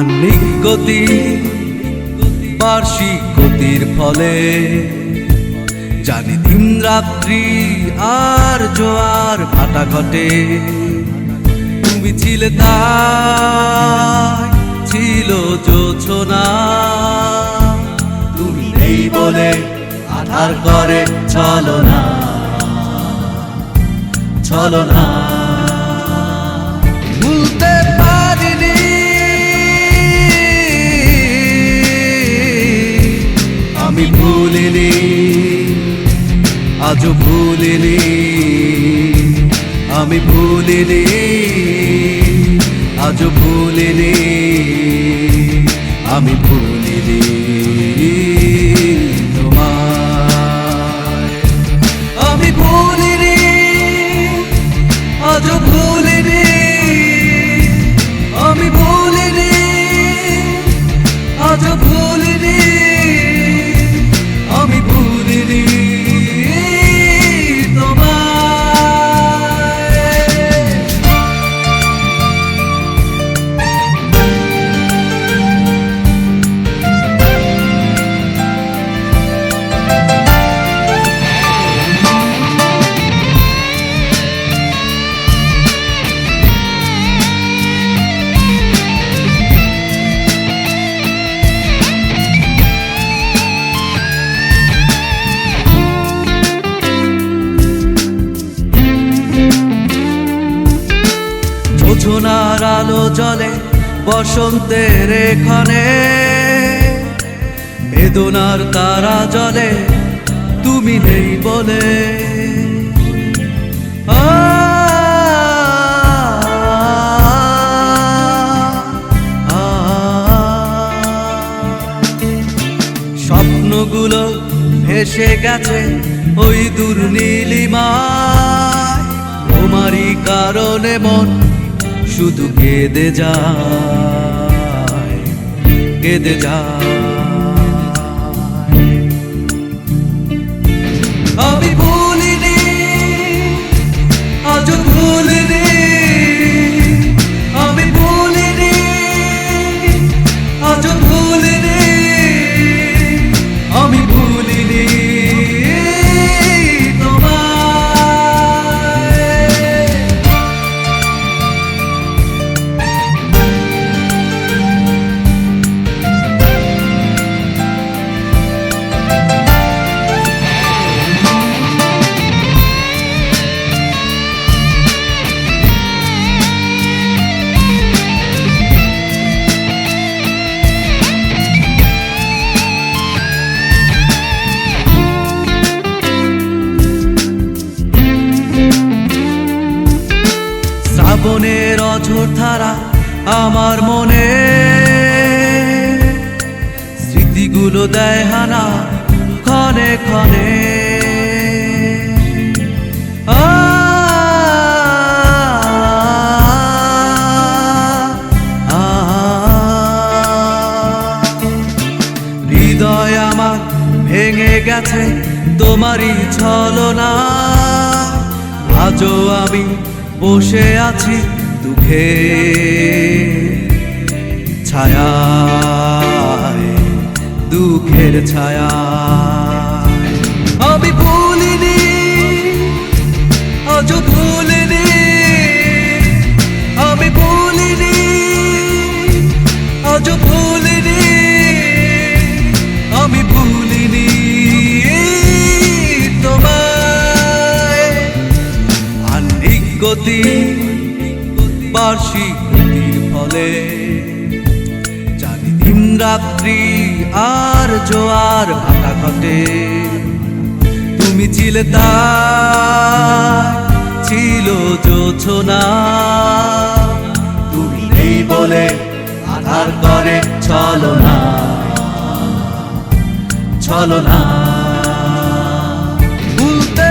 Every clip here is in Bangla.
আন্নিক গতি, বার্ষিক গতির ফলে জানি দিন রাত্রি আর জোয়ার ভাটা ঘটে। তুমি ছিলে তাই, ছিল জোছনা তুমি নেই বলে আধার করে চলো না আমি ভুলিনি আজও ভুলিনি। আমি ভুলিনি আজও ভুলিনি। আমি ভুলিনি। যোজনার আলো জলে বসন্তের এখানে। বেদনার তারা জলে তুমি নেই বলে। স্বপ্নগুলো ভেসে গেছে ওই দুর্নীলিমায়। তোমারই কারণে মন শুধু কেঁদে যায় কেঁদে যায়। শ্রাবণের অঝোর ধারা আমার মনে। স্মৃতিগুলো দেয় হানা ক্ষণে ক্ষণে। হৃদয় আমার ভেঙে গেছে তোমারই ছলনা। আজও আমি বসে আছি দুঃখে। ছায়া দুঃখের ছায়া গতি বার্ষিক গতির ফলে। জানি দিন রাত্রি আর জোয়ার ভাটা ঘটে। তুমি ছিলে ছিল জোছনা তুমি নেই বলে আধার করে চলো না চলো না ভুলতে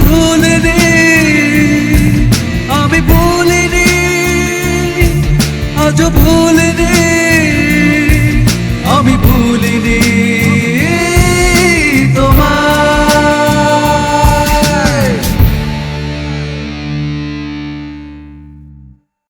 ভুলিনি আমি ভুলিনি আজ ভুলিনি